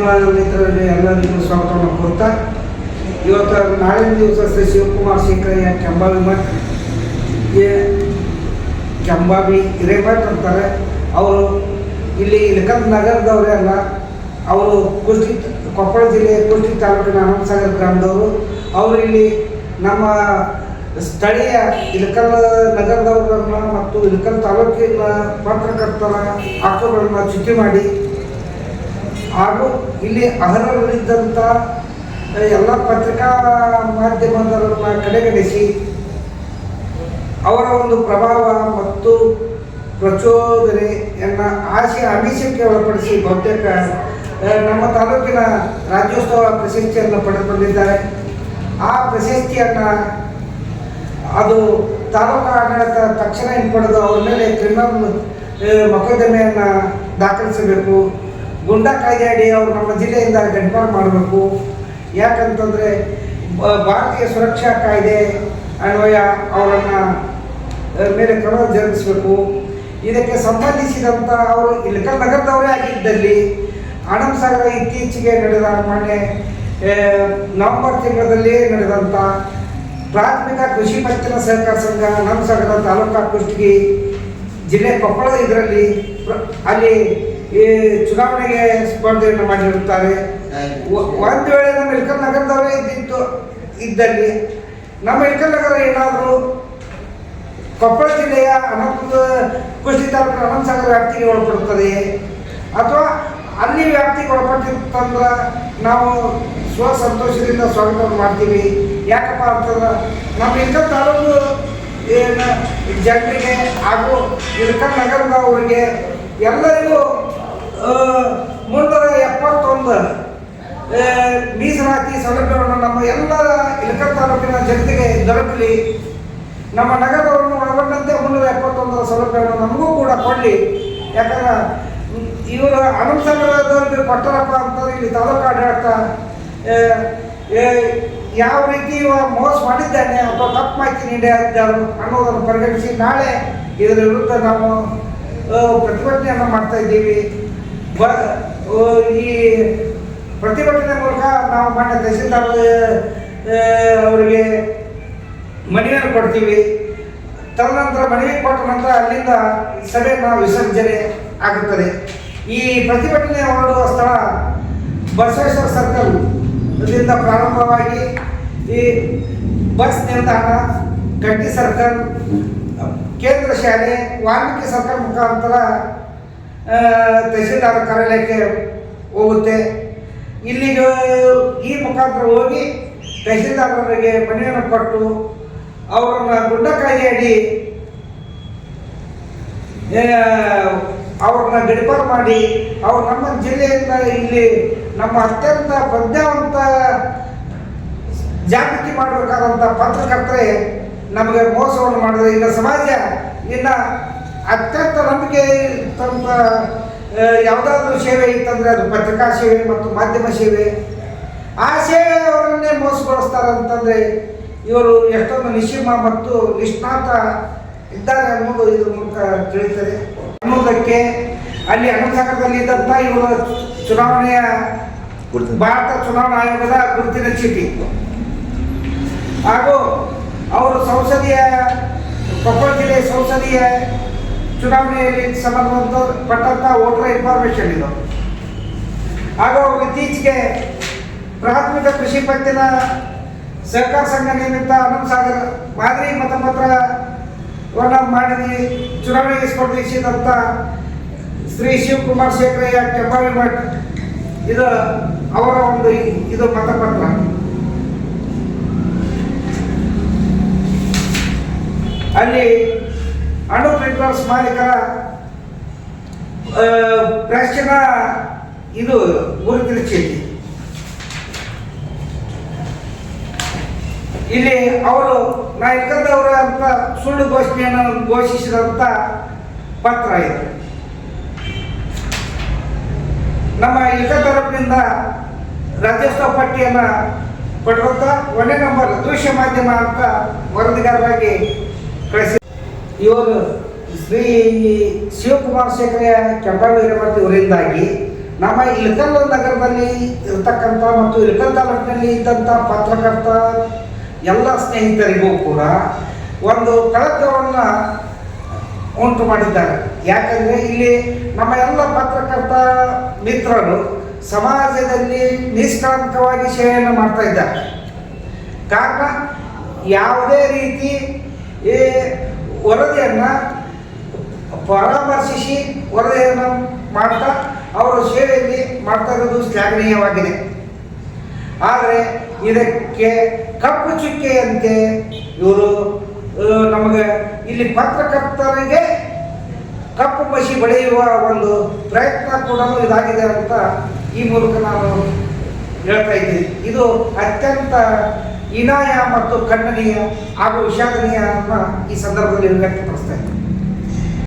ಮಿತ್ರರಿಗೆ ಎಲ್ಲರಿಗೂ ಸ್ವಾಗತವನ್ನು ಕೊಡ್ತಾ ಇವತ್ತು ನಾಳಿನ ದಿವಸ ಶ್ರೀ ಶಿವಕುಮಾರ್ ಶೇಖರಯ್ಯ ಕೆಂಬಾವಿ ಮಠ. ಈ ಕೆಂಬಾವಿ ಹಿರೇಮಠ ಅಂತಾರೆ. ಅವರು ಇಲ್ಲಿ ಇಲಕಲ್ ನಗರದವರೇ ಅಲ್ಲ, ಅವರು ಕುಷ್ಟಿ ಕೊಪ್ಪಳ ಜಿಲ್ಲೆಯ ಕುಷ್ಟಿ ತಾಲೂಕಿನ ಅನಂತಸಾಗರ ಗ್ರಾಮದವರು. ಅವರು ಇಲ್ಲಿ ನಮ್ಮ ಸ್ಥಳೀಯ ಇಲಕಲ್ ನಗರದವರನ್ನು ಮತ್ತು ಇಲಕಲ್ ತಾಲೂಕಿನ ಪತ್ರಕರ್ತರ ಹಕ್ಕುಗಳನ್ನು ಚುಟ್ಟಿ ಮಾಡಿ ಹಾಗೂ ಇಲ್ಲಿ ಅರ್ಹರಿದ್ದಂಥ ಎಲ್ಲ ಪತ್ರಿಕಾ ಮಾಧ್ಯಮದವರನ್ನ ಕಡೆಗಣಿಸಿ, ಅವರ ಒಂದು ಪ್ರಭಾವ ಮತ್ತು ಪ್ರಚೋದನೆಯನ್ನು ಆಶೆ ಅಭಿಷೇಕಕ್ಕೆ ಒಳಪಡಿಸಿ ಬಹುತೇಕ ನಮ್ಮ ತಾಲೂಕಿನ ರಾಜ್ಯೋತ್ಸವ ಪ್ರಶಸ್ತಿಯನ್ನು ಪಡೆದುಕೊಂಡಿದ್ದಾರೆ. ಆ ಪ್ರಶಸ್ತಿಯನ್ನು ಅದು ತಾಲೂಕು ಆಡಳಿತ ತಕ್ಷಣ ಹಿಂಪಡೆದು ಅವ್ರ ಮೇಲೆ ಕ್ರಿಮಿನಲ್ ಮೊಕದ್ದಮೆಯನ್ನು ದಾಖಲಿಸಬೇಕು. ಗುಂಡಾ ಕಾಯ್ದೆ ಅಡಿ ಅವರು ನಮ್ಮ ಜಿಲ್ಲೆಯಿಂದ ಗಡಿಪಾರು ಮಾಡಬೇಕು. ಯಾಕಂತಂದರೆ ಭಾರತೀಯ ಸುರಕ್ಷಾ ಕಾಯ್ದೆ ಅನ್ವಯ ಅವರನ್ನು ಮೇಲೆ ಕ್ರಮ ಜರುಗಿಸಬೇಕು. ಇದಕ್ಕೆ ಸಂಬಂಧಿಸಿದಂಥ ಅವರು ಇಲಕಲ್ ನಗರದವರೇ ಆಗಿದ್ದಲ್ಲಿ, ಆನಂದ್ ಸಾಗರ ಇತ್ತೀಚೆಗೆ ನಡೆದ ಮೊನ್ನೆ ನವೆಂಬರ್ ತಿಂಗಳಲ್ಲಿ ನಡೆದಂಥ ಪ್ರಾಥಮಿಕ ಕೃಷಿ ಪತ್ತಿನ ಸಹಕಾರ ಸಂಘ ನಮ್ಮ ಸಾಗರ ತಾಲೂಕಾ ಕುಷ್ಟಗಿ ಜಿಲ್ಲೆ ಕೊಪ್ಪಳ ಇದರಲ್ಲಿ, ಅಲ್ಲಿ ಈ ಚುನಾವಣೆಗೆ ಸ್ಪರ್ಧೆಯನ್ನು ಮಾಡಿರುತ್ತಾರೆ. ಒಂದು ವೇಳೆ ನಮ್ಮ ಇಳಕಲ್ ನಗರದವರೇ ಇದ್ದಿತ್ತು ಇದ್ದಲ್ಲಿ ನಮ್ಮ ಇಳಕಲ್ ನಗರ ಏನಾದರೂ ಕೊಪ್ಪಳ ಜಿಲ್ಲೆಯ ಅನಂತ ಕುಸ್ತಿ ತಾಲೂಕಿನ ಅನಂತ ಸಾಗರ ವ್ಯಾಪ್ತಿಗೆ ಒಳಪಡುತ್ತದೆ ಅಥವಾ ಅಲ್ಲಿ ವ್ಯಾಪ್ತಿಗೆ ಒಳಪಟ್ಟಿತ್ತಂದ್ರೆ ನಾವು ಸ್ವ ಸಂತೋಷದಿಂದ ಸ್ವಾಗತವನ್ನು ಮಾಡ್ತೀವಿ. ಯಾಕಪ್ಪ ಅಂತಂದ್ರೆ ನಮ್ಮ ಇಳಕಲ್ ತಾಲೂಕು ಏನು ಜನರಿಗೆ ಹಾಗೂ ಇಳಕಲ್ ನಗರದವರಿಗೆ ಎಲ್ಲರಿಗೂ ಮುನ್ನೂರ ಎಪ್ಪತ್ತೊಂದು ಮೀಸಲಾತಿ ಸೌಲಭ್ಯವನ್ನು ನಮ್ಮ ಎಲ್ಲ ಇಳಕಲ್ ತಾಲೂಕಿನ ಜನತೆಗೆ ದೊರಕಲಿ. ನಮ್ಮ ನಗರವನ್ನು ಒಳಗೊಂಡಂತೆ ಮುನ್ನೂರ ಎಪ್ಪತ್ತೊಂದರ ಸೌಲಭ್ಯವನ್ನು ನಮಗೂ ಕೂಡ ಕೊಡಲಿ. ಯಾಕಂದ್ರೆ, ಇವರು ಅನಂತನಗರದವ್ರಿಗೆ ಕೊಟ್ಟರಪ್ಪ ಅಂತ ಇಲ್ಲಿ ತಾಲೂಕು ಆಡಳಿತ ಯಾವ ರೀತಿ ಮೋಸ ಮಾಡಿದ್ದಾನೆ ಅಥವಾ ತಪ್ಪು ಮಾಹಿತಿ ನೀಡಿದ್ದಾರು ಅನ್ನೋದನ್ನು ಪರಿಗಣಿಸಿ ನಾಳೆ ಇದರ ವಿರುದ್ಧ ನಾವು ಪ್ರತಿಭಟನೆಯನ್ನು ಮಾಡ್ತಾ ಇದ್ದೀವಿ. ಈ ಪ್ರತಿಭಟನೆ ಮೂಲಕ ನಾವು ಮಾಡಿದ ತಹಸೀಲ್ದಾರ್ ಅವರಿಗೆ ಮನೆಯನ್ನು ಕೊಡ್ತೀವಿ. ತದನಂತರ ಮನವಿ ಕೊಟ್ಟ ನಂತರ ಅಲ್ಲಿಂದ ಸಭೆ ವಿಸರ್ಜನೆ ಆಗುತ್ತದೆ. ಈ ಪ್ರತಿಭಟನೆ ಹೊರಡುವ ಸ್ಥಳ ಬಸವೇಶ್ವರ ಸರ್ಕಲ್ ಇದರಿಂದ ಪ್ರಾರಂಭವಾಗಿ ಈ ಬಸ್ ನಿಲ್ದಾಣ ಗಟ್ಟಿ ಸರ್ಕಲ್, ಕೇಂದ್ರ ಶಾಲೆ, ವಾಲ್ಮೀಕಿ ಸರ್ಕಲ್ ಮುಖಾಂತರ ತಹಸೀಲ್ದಾರ್ ಕಾರ್ಯಾಲಯಕ್ಕೆ ಹೋಗುತ್ತೆ. ಇಲ್ಲಿಗೆ ಈ ಮುಖಾಂತರ ಹೋಗಿ ತಹಸೀಲ್ದಾರರಿಗೆ ಮನೆಯನ್ನು ಕೊಟ್ಟು ಅವರನ್ನು ಗುಡ್ಡ ಆ, ಅವ್ರನ್ನ ಗಡಿಪಾರು ಮಾಡಿ ಅವ್ರು ನಮ್ಮ ಜಿಲ್ಲೆಯಿಂದ ಇಲ್ಲಿ ನಮ್ಮ ಅತ್ಯಂತ ಪ್ರಜ್ಞಾವಂತ ಜಾಗೃತಿ ಮಾಡಬೇಕಾದಂಥ ಪತ್ರಕರ್ತರೆ ನಮಗೆ ಮೋಸವನ್ನು ಮಾಡಿದ್ರೆ ಇನ್ನು ಸಮಾಜ ಇನ್ನು ಅತ್ಯಂತ ನಂಬಿಕೆ ತಮ್ಮ ಯಾವುದಾದ್ರೂ ಸೇವೆ ಇತ್ತಂದರೆ ಅದು ಪತ್ರಿಕಾ ಸೇವೆ ಮತ್ತು ಮಾಧ್ಯಮ ಸೇವೆ. ಆ ಸೇವೆ ಅವರನ್ನೇ ಮೋಸಗೊಳಿಸ್ತಾರೆ ಅಂತಂದರೆ ಇವರು ಎಷ್ಟೊಂದು ನಿಶ್ಚಿಮ ಮತ್ತು ನಿಷ್ಣಾತ ಇದ್ದಾರೆ ಅನ್ನೋದು ಇದ್ರ ಮೂಲಕ ತಿಳಿಯುತ್ತದೆ. ಅನ್ನೋದಕ್ಕೆ ಅಲ್ಲಿ ಇದ್ದಂಥ ಇವರು ಚುನಾವಣೆಯ ಭಾರತ ಚುನಾವಣಾ ಆಯೋಗದ ಗುರುತಿನ ಚೀಟಿ. ಹಾಗೂ ಅವರು ಸಂಸದೀಯ ಕೊಪ್ಪಳ ಜಿಲ್ಲೆ ಸಂಸದೀಯ ಚುನಾವಣೆಯಲ್ಲಿ ಸಂಬಂಧ ಪಟ್ಟಂತ ವೋಟರ್ ಇನ್ಫಾರ್ಮೇಶನ್ ಇದು. ಹಾಗೂ ಇತ್ತೀಚೆಗೆ ಪ್ರಾಥಮಿಕ ಕೃಷಿ ಪತ್ತಿನ ಸಹಕಾರ ಸಂಘ ನಿರ್ಮಿತ ಅನಂತ ಸಾಗರ್ ಮಾದರಿ ಮತಪತ್ರವನ್ನು ಮಾಡಿ ಚುನಾವಣೆಗೆ ಸ್ಪರ್ಧಿಸಿದಂತ ಶ್ರೀ ಶಿವಕುಮಾರ್ ಶೇಖರಯ್ಯ ಕೆಂಬಾವಿ ಮಠ. ಇದು ಅವರ ಒಂದು ಇದು ಮತಪತ್ರ. ಅಲ್ಲಿ ಅಣು ಪ್ರಿಂಟರ್ಸ್ ಮಾಲೀಕರ ಆ, ಪ್ರಾಚೀನ ಇದು ಗುರುತಿನ ಇಲ್ಲಿ ಅವರು ನಾ ಇಲ್ಕಂದವರು ಅಂತ ಸುಳ್ಳು ಘೋಷಣೆಯನ್ನು ಘೋಷಿಸಿದಂತ ಪತ್ರ ಇದೆ. ನಮ್ಮ ಇಕ್ಕ ತರಪಿನಿಂದ ರಾಜ್ಯೋತ್ಸವ ಪಟ್ಟಿಯನ್ನು ಕೊಡುವಂಥ ಒಳ್ಳೆ ನಂಬರ್ ದೃಶ್ಯ ಮಾಧ್ಯಮ ಅಂತ ವರದಿಗಾರರಾಗಿ ಕಳಿಸಿ ಇವರು ಶ್ರೀ ಶಿವಕುಮಾರ್ ಶೇಖರ ಕೆಂಪಾವಿ ಅವರಿಂದಾಗಿ ನಮ್ಮ ಇಳಕಲ್ ನಗರದಲ್ಲಿ ಇರತಕ್ಕಂಥ ಮತ್ತು ಇಳಕಲ್ ತಾಲೂಕಿನಲ್ಲಿ ಇದ್ದಂಥ ಪತ್ರಕರ್ತ ಎಲ್ಲ ಸ್ನೇಹಿತರಿಗೂ ಕೂಡ ಒಂದು ಕಳಕವನ್ನು ಉಂಟು ಮಾಡಿದ್ದಾರೆ. ಯಾಕಂದರೆ ಇಲ್ಲಿ ನಮ್ಮ ಎಲ್ಲ ಪತ್ರಕರ್ತ ಮಿತ್ರರು ಸಮಾಜದಲ್ಲಿ ನಿಷ್ಕಳಂಕವಾಗಿ ಸೇವೆಯನ್ನು ಮಾಡ್ತಾ ಇದ್ದಾರೆ. ಕಾರಣ ಯಾವುದೇ ರೀತಿ ವರದಿಯನ್ನು ಪರಾಮರ್ಶಿಸಿ ವರದಿಯನ್ನು ಮಾಡ್ತಾ ಅವರು ಸೇವೆಯಲ್ಲಿ ಮಾಡ್ತಾ ಇರೋದು ಶ್ಲಾಘನೀಯವಾಗಿದೆ. ಆದರೆ ಇದಕ್ಕೆ ಕಪ್ಪು ಚುಕ್ಕೆಯಂತೆ ಇವರು ನಮಗೆ ಇಲ್ಲಿ ಪತ್ರಕರ್ತರಿಗೆ ಕಪ್ಪು ಮಸಿ ಬೆಳೆಯುವ ಒಂದು ಪ್ರಯತ್ನ ಕೂಡ ಇದಾಗಿದೆ ಅಂತ ಈ ಮೂಲಕ ನಾನು ಹೇಳ್ತಾ ಇದ್ದೀನಿ ಇದು ಅತ್ಯಂತ ಹೀನಾಯ ಮತ್ತು ಖಂಡನೀಯ ಹಾಗೂ ವಿಷಾದನೀಯ ಈ ಸಂದರ್ಭದಲ್ಲಿ ವ್ಯಕ್ತಪಡಿಸ್ತಾ ಇದ್ದೀನಿ.